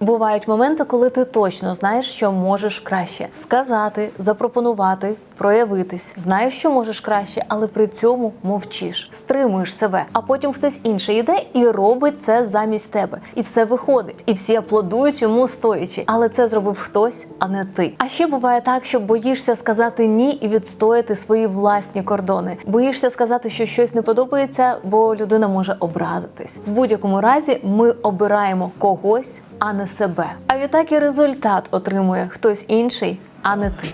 Бувають моменти, коли ти точно знаєш, що можеш краще сказати, запропонувати, проявитись. Знаєш, що можеш краще, але при цьому мовчиш, стримуєш себе. А потім хтось інший йде і робить це замість тебе. І все виходить. І всі аплодують йому стоячи. Але це зробив хтось, а не ти. А ще буває так, що боїшся сказати ні і відстояти свої власні кордони. Боїшся сказати, що щось не подобається, бо людина може образитись. В будь-якому разі ми обираємо когось, а не себе. А відтак і результат отримує хтось інший, а не ти.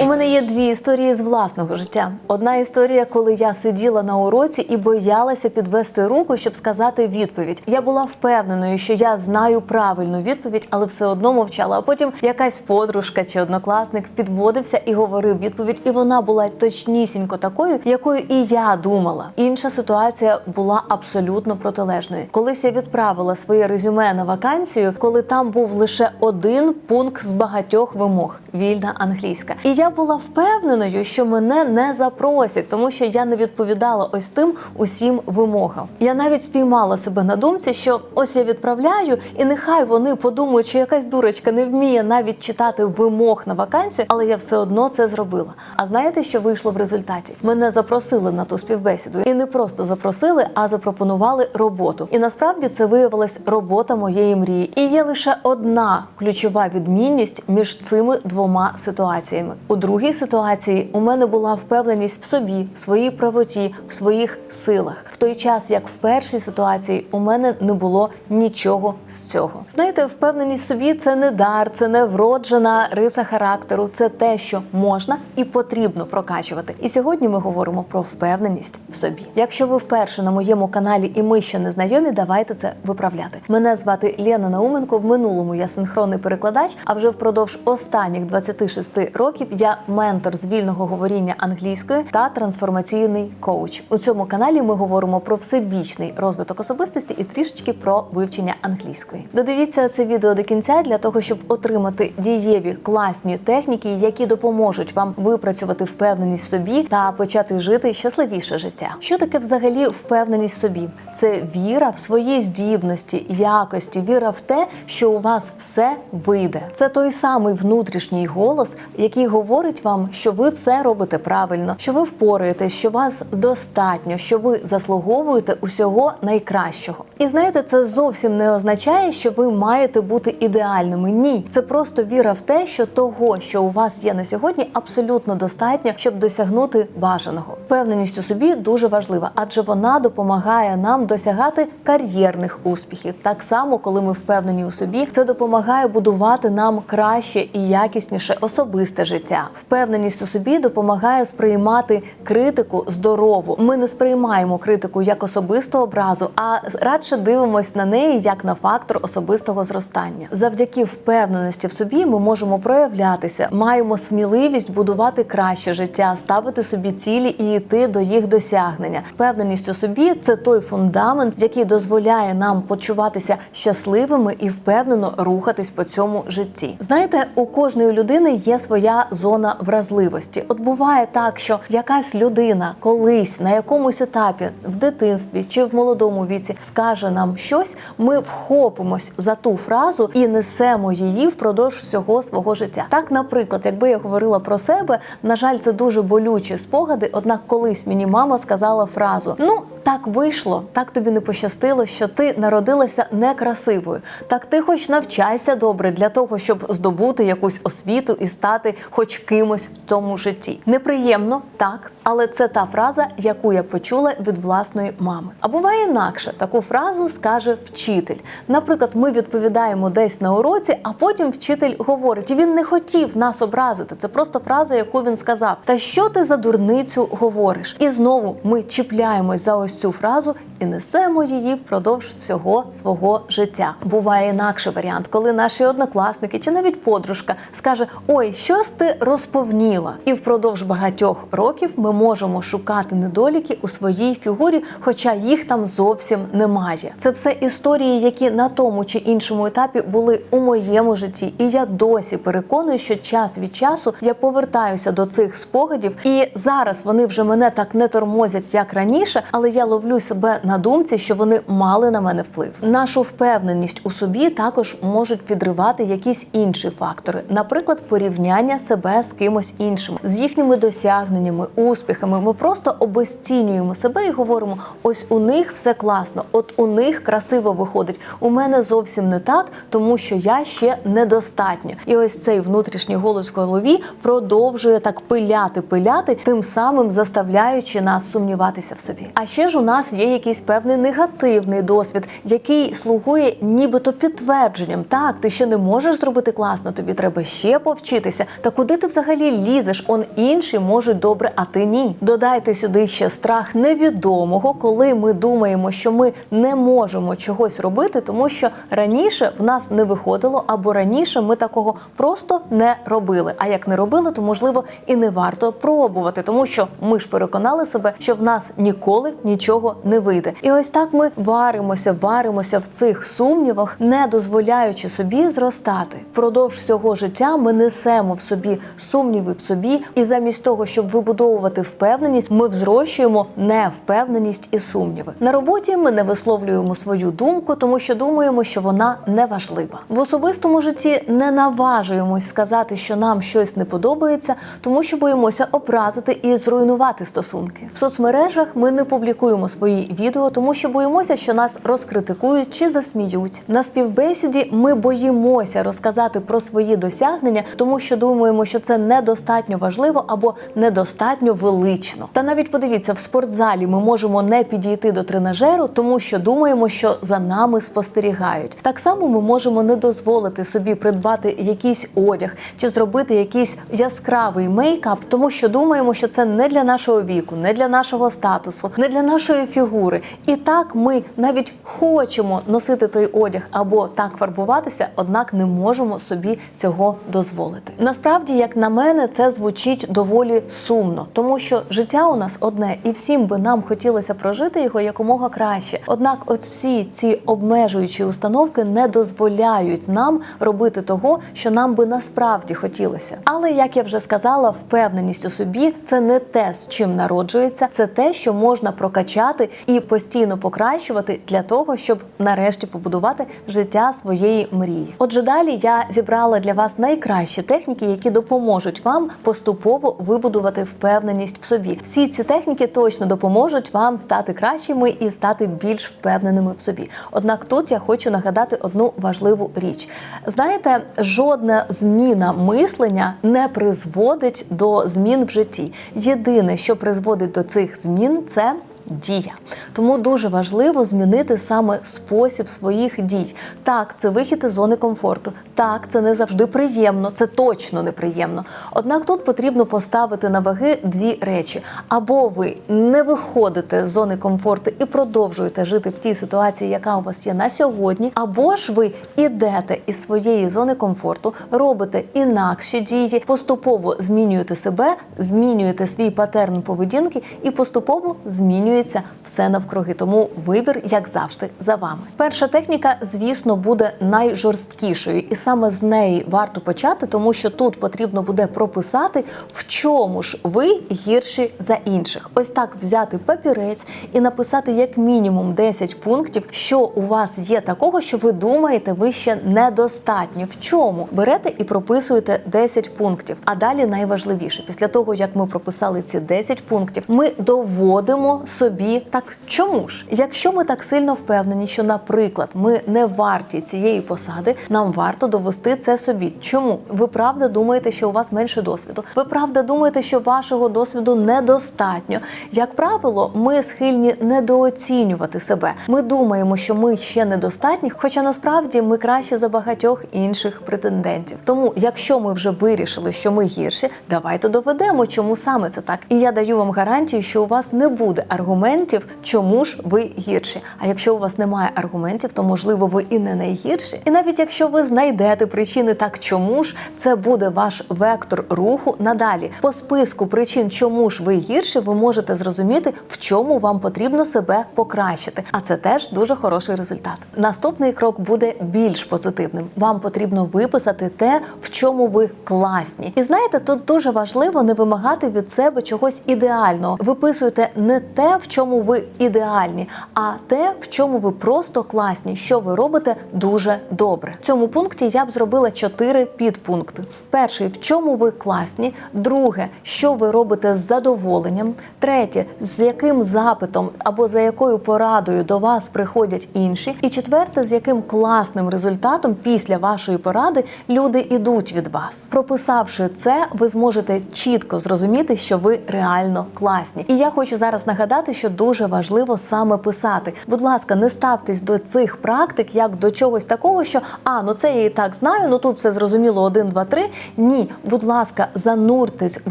У мене є дві історії з власного життя. Одна історія, коли я сиділа на уроці і боялася підвести руку, щоб сказати відповідь. Я була впевненою, що я знаю правильну відповідь, але все одно мовчала. А потім якась подружка чи однокласник підводився і говорив відповідь, і вона була точнісінько такою, якою і я думала. Інша ситуація була абсолютно протилежною. Колись я відправила своє резюме на вакансію, коли там був лише один пункт з багатьох вимог вільна англійська. І я була впевненою, що мене не запросять, тому що я не відповідала ось тим усім вимогам. Я навіть спіймала себе на думці, що ось я відправляю, і нехай вони подумають, що якась дурочка не вміє навіть читати вимог на вакансію, але я все одно це зробила. А знаєте, що вийшло в результаті? Мене запросили на ту співбесіду, і не просто запросили, а запропонували роботу. І насправді це виявилась робота моєї мрії. І є лише одна ключова відмінність між цими двома ситуаціями. У другій ситуації у мене була впевненість в собі, в своїй правоті, в своїх силах. В той час, як в першій ситуації, у мене не було нічого з цього. Знаєте, впевненість в собі це не дар, це не вроджена риса характеру, це те, що можна і потрібно прокачувати. І сьогодні ми говоримо про впевненість в собі. Якщо ви вперше на моєму каналі і ми ще не знайомі, давайте це виправляти. Мене звати Лена Науменко. В минулому я синхронний перекладач. А вже впродовж останніх 26 років я ментор з вільного говоріння англійської та трансформаційний коуч. У цьому каналі ми говоримо про всебічний розвиток особистості і трішечки про вивчення англійської. Додивіться це відео до кінця для того, щоб отримати дієві класні техніки, які допоможуть вам випрацювати впевненість в собі та почати жити щасливіше життя. Що таке взагалі впевненість в собі? Це віра в свої здібності, якості, віра в те, що у вас все вийде. Це той самий внутрішній голос, який говорить вам, що ви все робите правильно, що ви впораєтесь, що вас достатньо, що ви заслуговуєте усього найкращого. І знаєте, це зовсім не означає, що ви маєте бути ідеальними. Ні, це просто віра в те, що того, що у вас є на сьогодні, абсолютно достатньо, щоб досягнути бажаного. Впевненість у собі дуже важлива, адже вона допомагає нам досягати кар'єрних успіхів. Так само, коли ми впевнені у собі, це допомагає будувати нам краще і якісніше особисте життя. Впевненість у собі допомагає сприймати критику здорову. Ми не сприймаємо критику як особисту образу, а радше дивимось на неї як на фактор особистого зростання. Завдяки впевненості в собі ми можемо проявлятися, маємо сміливість будувати краще життя, ставити собі цілі і йти до їх досягнення. Впевненість у собі це той фундамент, який дозволяє нам почуватися щасливими і впевнено рухатись по цьому житті. Знаєте, у кожної людини є своя зона вразливості. От буває так, що якась людина колись на якомусь етапі в дитинстві чи в молодому віці скаже нам щось, ми вхопимось за ту фразу і несемо її впродовж всього свого життя. Так, наприклад, якби я говорила про себе, на жаль, це дуже болючі спогади. Однак, колись мені мама сказала фразу: Ну, так вийшло, так тобі не пощастило, що ти народилася некрасивою. Так ти хоч навчайся добре для того, щоб здобути якусь освіту і стати хоч кимось в цьому житті. Неприємно, так, але це та фраза, яку я почула від власної мами. А буває інакше, таку фразу скаже вчитель. Наприклад, ми відповідаємо десь на уроці, а потім вчитель говорить: він не хотів нас образити. Це просто фраза, яку він сказав. Та що ти за дурницю говориш? І знову ми чіпляємось за ось цю фразу і несемо її впродовж всього свого життя. Буває інакший варіант, коли наші однокласники чи навіть подружка скаже: Ой, щось ти розповніла. І впродовж багатьох років ми можемо шукати недоліки у своїй фігурі, хоча їх там зовсім немає. Це все історії, які на тому чи іншому етапі були у моєму житті, і я досі переконую, що час від часу я повертаюся до цих спогадів, і зараз вони вже мене так не тормозять, як раніше, але я ловлю себе на думці, що вони мали на мене вплив. Нашу впевненість у собі також можуть підривати якісь інші фактори, наприклад, порівняння себе з кимось іншим, з їхніми досягненнями, успіхами. Ми просто обесцінюємо себе і говоримо: ось у них все класно, от у них красиво виходить. У мене зовсім не так, тому що я ще недостатньо. І ось цей внутрішній голос в голові продовжує так пиляти, пиляти, тим самим заставляючи нас сумніватися в собі. А ще ж у нас є якийсь певний негативний досвід, який слугує нібито підтвердженням. Так, ти ще не можеш зробити класно, тобі треба ще повчитися. Та куди ти взагалі лізеш? Он інші можуть добре, а ти ні. Додайте сюди ще страх невідомого, коли ми думаємо, що ми не можемо чогось робити, тому що раніше в нас не виходило, або раніше ми такого просто не робили. А як не робили, то можливо і не варто пробувати, тому що ми ж переконали себе, що в нас ніколи нічого не вийде. І ось так ми варимося, варимося в цих сумнівах, не дозволяючи собі зростати. Впродовж всього життя ми несемо в собі сумніви в собі, і замість того, щоб вибудовувати впевненість, ми взрощуємо невпевненість і сумніви. На роботі ми не висловлюємо свою думку, тому що думаємо, що вона не важлива. В особистому житті не наважуємось сказати, що нам щось не подобається, тому що боїмося образити і зруйнувати стосунки. В соцмережах ми не публікуємо свої відео, тому що боїмося, що нас розкритикують чи засміють. На співбесіді ми боїмося розказати про свої досягнення, тому що думаємо, що це недостатньо важливо або недостатньо велично. Та навіть подивіться, в спортзалі ми можемо не підійти до тренажеру, тому що думаємо, що за нами спостерігають. Так само ми можемо не дозволити собі придбати якийсь одяг чи зробити якийсь яскравий мейкап, тому що думаємо, що це не для нашого віку, не для нашого статусу, не для нашої фігури. І так ми навіть хочемо носити той одяг або так фарбуватися, однак не можемо собі цього дозволити. Насправді, як на мене, це звучить доволі сумно, тому що життя у нас одне, і всім би нам хотілося прожити його якомога краще. Однак, от всі ці обмежуючі установки не дозволяють нам робити того, що нам би насправді хотілося. Але як я вже сказала, впевненість у собі це не те, з чим народжується, це те, що можна прокачати і постійно покращувати для того, щоб нарешті побудувати життя своєї мрії. Отже, далі я зібрала для вас найкращі техніки, які допоможуть вам поступово вибудувати впевненість в собі. Всі ці техніки точно допоможуть вам стати кращими і стати більш впевненими в собі. Однак тут я хочу нагадати одну важливу річ: знаєте, жодна зміна мислення не призводить до змін в житті. Єдине, що призводить до цих змін, це Дія, тому дуже важливо змінити саме спосіб своїх дій. Так, це вихід із зони комфорту. Так, це не завжди приємно, це точно неприємно. Однак тут потрібно поставити на ваги дві речі: або ви не виходите з зони комфорту і продовжуєте жити в тій ситуації, яка у вас є на сьогодні, або ж ви ідете із своєї зони комфорту, робите інакші дії, поступово змінюєте себе, змінюєте свій патерн поведінки і поступово змінюєте все навкруги. Тому вибір, як завжди, за вами. Перша техніка, звісно, буде найжорсткішою, і саме з неї варто почати, тому що тут потрібно буде прописати, в чому ж ви гірші за інших. Ось так взяти папірець і написати як мінімум 10 пунктів, що у вас є такого, що ви думаєте, ви ще недостатньо. В чому берете і прописуєте 10 пунктів. А далі найважливіше, після того як ми прописали ці 10 пунктів, ми доводимо собі так, чому ж, якщо ми так сильно впевнені, що, наприклад, ми не варті цієї посади, нам варто довести це собі. Чому ви правда думаєте, що у вас менше досвіду? Ви правда думаєте, що вашого досвіду недостатньо? Як правило, ми схильні недооцінювати себе. Ми думаємо, що ми ще недостатні, хоча насправді ми краще за багатьох інших претендентів. Тому, якщо ми вже вирішили, що ми гірші, давайте доведемо, чому саме це так. І я даю вам гарантію, що у вас не буде аргументів аргументів, чому ж ви гірші. А якщо у вас немає аргументів, то можливо ви і не найгірші. І навіть якщо ви знайдете причини, так чому ж це буде ваш вектор руху надалі. По списку причин, чому ж ви гірші, ви можете зрозуміти, в чому вам потрібно себе покращити. А це теж дуже хороший результат. Наступний крок буде більш позитивним. Вам потрібно виписати те, в чому ви класні. І знаєте, тут дуже важливо не вимагати від себе чогось ідеального. Виписуйте не те, в чому ви ідеальні, а те, в чому ви просто класні, що ви робите дуже добре. В цьому пункті я б зробила чотири підпункти: перший, в чому ви класні, друге, що ви робите з задоволенням, третє, з яким запитом або за якою порадою до вас приходять інші, і четверте, з яким класним результатом після вашої поради люди ідуть від вас. Прописавши це, ви зможете чітко зрозуміти, що ви реально класні. І я хочу зараз нагадати, що дуже важливо саме писати. Будь ласка, не ставтесь до цих практик як до чогось такого, що а ну це я і так знаю. Ну тут все зрозуміло один, два, три. Ні, будь ласка, зануртесь в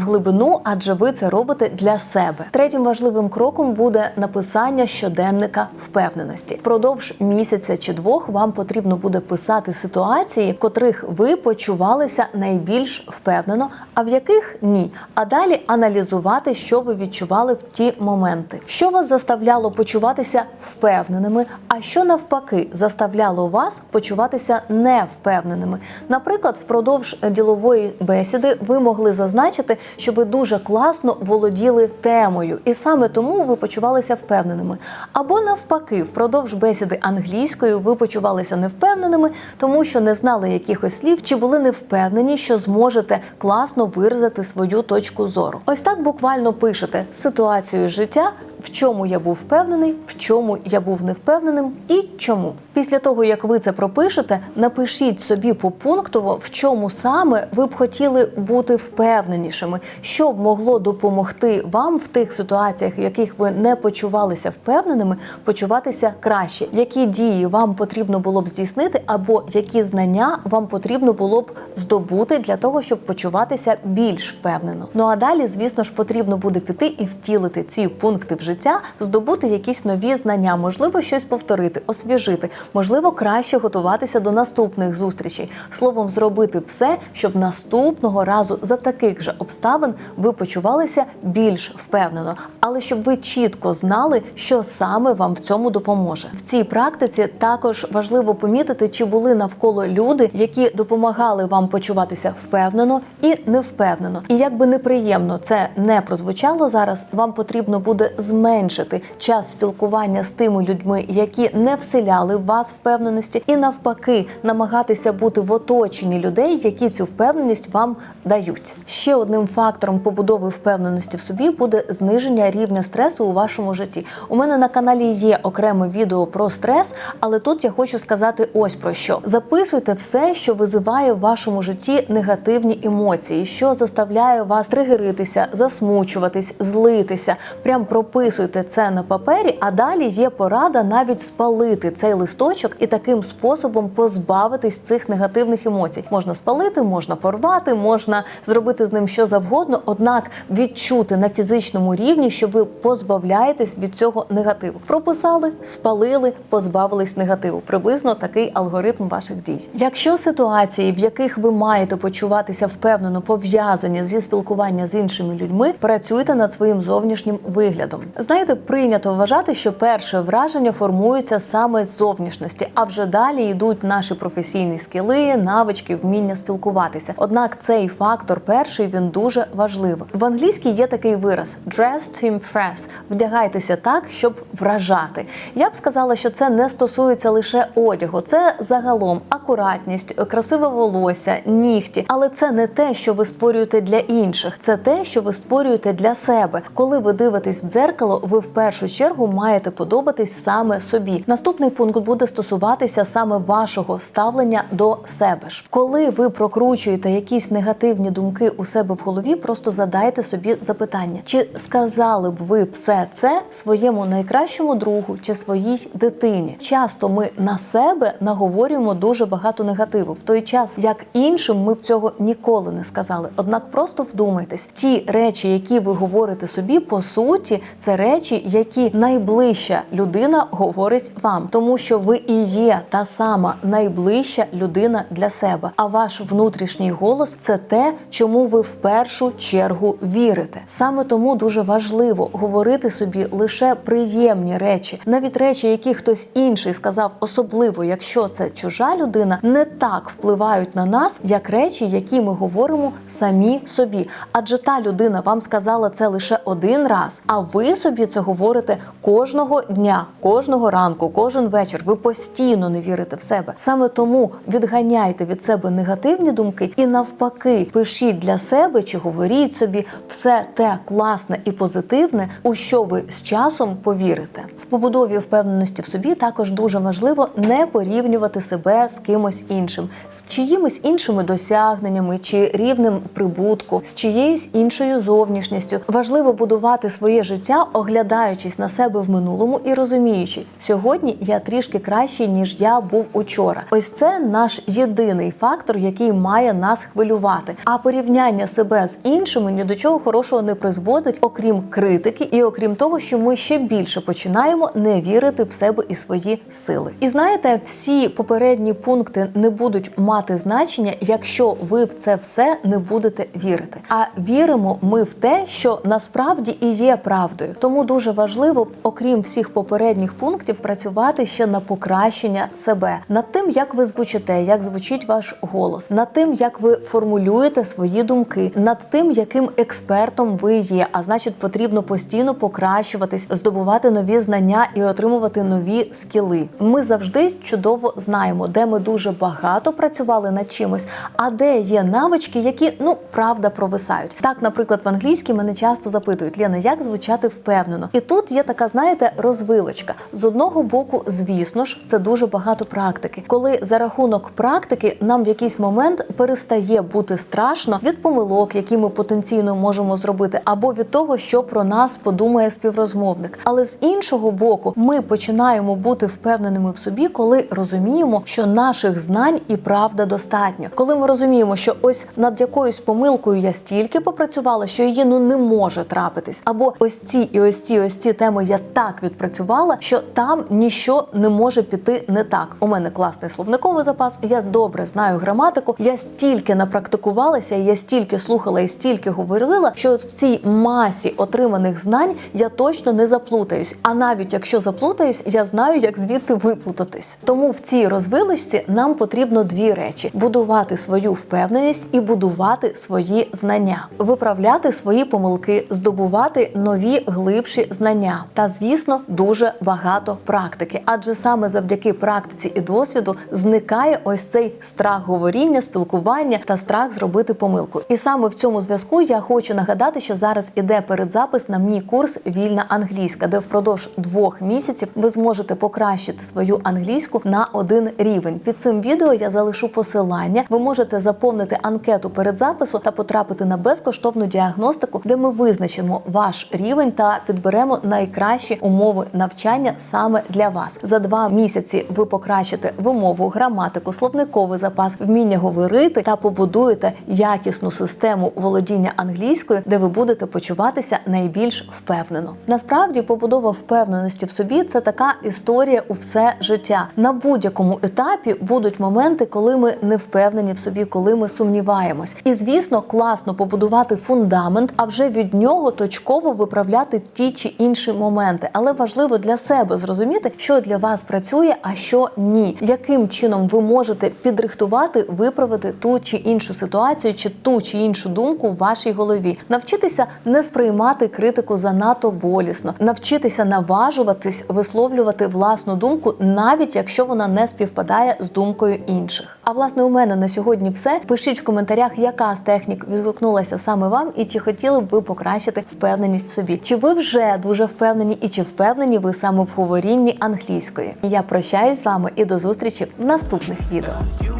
глибину, адже ви це робите для себе. Третім важливим кроком буде написання щоденника впевненості. Впродовж місяця чи двох вам потрібно буде писати ситуації, в котрих ви почувалися найбільш впевнено, а в яких ні. А далі аналізувати, що ви відчували в ті моменти, що вас заставляло почуватися впевненими, а що навпаки заставляло вас почуватися невпевненими. Наприклад, впродовж ділової бесіди ви могли зазначити, що ви дуже класно володіли темою, і саме тому ви почувалися впевненими. Або навпаки, впродовж бесіди англійською ви почувалися невпевненими, тому що не знали якихось слів, чи були не впевнені, що зможете класно виразити свою точку зору. Ось так буквально пишете ситуацію життя. В чому я був впевнений, в чому я був невпевненим і чому. Після того, як ви це пропишете, напишіть собі попунктово, в чому саме ви б хотіли бути впевненішими, що б могло допомогти вам в тих ситуаціях, в яких ви не почувалися впевненими, почуватися краще, які дії вам потрібно було б здійснити, або які знання вам потрібно було б здобути для того, щоб почуватися більш впевнено. Ну а далі, звісно ж, потрібно буде піти і втілити ці пункти в життя, здобути якісь нові знання, можливо, щось повторити, освіжити, можливо, краще готуватися до наступних зустрічей. Словом, зробити все, щоб наступного разу за таких же обставин ви почувалися більш впевнено, але щоб ви чітко знали, що саме вам в цьому допоможе. В цій практиці також важливо помітити, чи були навколо люди, які допомагали вам почуватися впевнено і невпевнено. І як би неприємно це не прозвучало зараз, вам потрібно буде зменшити час спілкування з тими людьми, які не вселяли в вас впевненості, і навпаки намагатися бути в оточенні людей, які цю впевненість вам дають. Ще одним фактором побудови впевненості в собі буде зниження рівня стресу у вашому житті. У мене на каналі є окреме відео про стрес, але тут я хочу сказати ось про що: записуйте все, що визиває в вашому житті негативні емоції, що заставляє вас тригеритися, засмучуватись, злитися. Прям прописуйте це на папері, а далі є порада навіть спалити цей листочок і таким способом позбавитись цих негативних емоцій. Можна спалити, можна порвати, можна зробити з ним що завгодно, однак відчути на фізичному рівні, що ви позбавляєтесь від цього негативу. Прописали, спалили, позбавились негативу. Приблизно такий алгоритм ваших дій. Якщо ситуації, в яких ви маєте почуватися впевнено, пов'язані зі спілкування з іншими людьми, працюйте над своїм зовнішнім виглядом. Знаєте, прийнято вважати, що перше враження формується саме з зовнішності, а вже далі йдуть наші професійні скіли, навички, вміння спілкуватися. Однак цей фактор перший він дуже важливий. В англійській є такий вираз dress to impress – вдягайтеся так, щоб вражати. Я б сказала, що це не стосується лише одягу, це загалом акуратність, красиве волосся, нігті, але це не те, що ви створюєте для інших, це те, що ви створюєте для себе. Коли ви дивитесь в дзеркало, ви в першу чергу маєте подобатись саме собі. Наступний пункт буде стосуватися саме вашого ставлення до себе ж. Коли ви прокручуєте якісь негативні думки у себе в голові, просто задайте собі запитання, чи сказали б ви все це своєму найкращому другу чи своїй дитині? Часто ми на себе наговорюємо дуже багато негативу, в той час як іншим ми б цього ніколи не сказали. Однак просто вдумайтесь, ті речі, які ви говорите собі, по суті, це речі, які найближча людина говорить вам, тому що ви і є та сама найближча людина для себе. А ваш внутрішній голос це те, чому ви в першу чергу вірите. Саме тому дуже важливо говорити собі лише приємні речі, навіть речі, які хтось інший сказав, особливо якщо це чужа людина, не так впливають на нас, як речі, які ми говоримо самі собі. Адже та людина вам сказала це лише один раз, а ви собі це говорите кожного дня, кожного ранку, кожен вечір. Ви постійно не вірите в себе. Саме тому відганяйте від себе негативні думки і навпаки пишіть для себе чи говоріть собі все те класне і позитивне, у що ви з часом повірите. В побудові впевненості в собі також дуже важливо не порівнювати себе з кимось іншим, з чиїмись іншими досягненнями чи рівнем прибутку, з чиєюсь іншою зовнішністю. Важливо будувати своє життя, оглядаючись на себе в минулому і розуміючи, сьогодні я трішки кращий ніж я був учора. Ось це наш єдиний фактор, який має нас хвилювати. А порівняння себе з іншими ні до чого хорошого не призводить, окрім критики, і окрім того, що ми ще більше починаємо не вірити в себе і свої сили. І знаєте, всі попередні пункти не будуть мати значення, якщо ви в це все не будете вірити. А віримо ми в те, що насправді і є правдою. Тому дуже важливо, окрім всіх попередніх пунктів, працювати ще на покращення себе, над тим, як ви звучите, як звучить ваш голос, над тим, як ви формулюєте свої думки, над тим, яким експертом ви є. А значить, потрібно постійно покращуватись, здобувати нові знання і отримувати нові скіли. Ми завжди чудово знаємо, де ми дуже багато працювали над чимось, а де є навички, які ну правда провисають. Так, наприклад, в англійській мене часто запитують Лена, як звучати впевнено. І тут є така, знаєте, розвилочка. З одного боку, звісно ж, це дуже багато практики, коли за рахунок практики нам в якийсь момент перестає бути страшно від помилок, які ми потенційно можемо зробити, або від того, що про нас подумає співрозмовник. Але з іншого боку, ми починаємо бути впевненими в собі, коли розуміємо, що наших знань і правда достатньо. Коли ми розуміємо, що ось над якоюсь помилкою я стільки попрацювала, що її ну не може трапитись, або ось ці і ось ці, ось ці теми я так відпрацювала, що там ніщо не може піти не так. У мене класний словниковий запас. Я добре знаю граматику. Я стільки напрактикувалася, я стільки слухала і стільки говорила, що в цій масі отриманих знань я точно не заплутаюсь. А навіть якщо заплутаюсь, я знаю, як звідти виплутатись. Тому в цій розвилочці нам потрібно дві речі: будувати свою впевненість і будувати свої знання, виправляти свої помилки, здобувати нові глибші знання. Та звісно, дуже багато практики. Адже саме завдяки практиці і досвіду зникає ось цей страх говоріння, спілкування та страх зробити помилку. І саме в цьому зв'язку я хочу нагадати, що зараз іде передзапис на мій курс Вільна англійська, де впродовж двох місяців ви зможете покращити свою англійську на один рівень. Під цим відео я залишу посилання. Ви можете заповнити анкету передзапису та потрапити на безкоштовну діагностику, де ми визначимо ваш рівень та підберемо найкращі умови навчання саме для вас. За два місяці ви покращите вимову, граматику, словниковий запас, вміння говорити та побудуєте якісну систему володіння англійською, де ви будете почуватися найбільш впевнено. Насправді, побудова впевненості в собі це така історія у все життя. На будь-якому етапі будуть моменти, коли ми не впевнені в собі, коли ми сумніваємось. І звісно, класно побудувати фундамент, а вже від нього точково виправляти ті чи інші моменти. Але важливо для себе зрозуміти, що для вас працює, а що ні. Яким чином ви можете підрихтувати, виправити ту чи іншу ситуацію, чи ту чи іншу думку в вашій голові, навчитися не сприймати критику занадто болісно, навчитися наважуватись висловлювати власну думку, навіть якщо вона не співпадає з думкою інших. А власне у мене на сьогодні все. Пишіть в коментарях, яка з технік відгукнулася саме вам, і чи хотіли б ви покращити впевненість в собі. Чи ви вже дуже впевнені, і чи впевнені ви саме в говорінні англійської? Я прощаюсь з вами і до зустрічі в наступних відео. You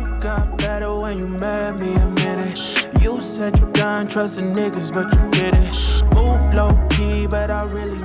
you. You said you done trusting niggas, but you didn't. Move low key, but I really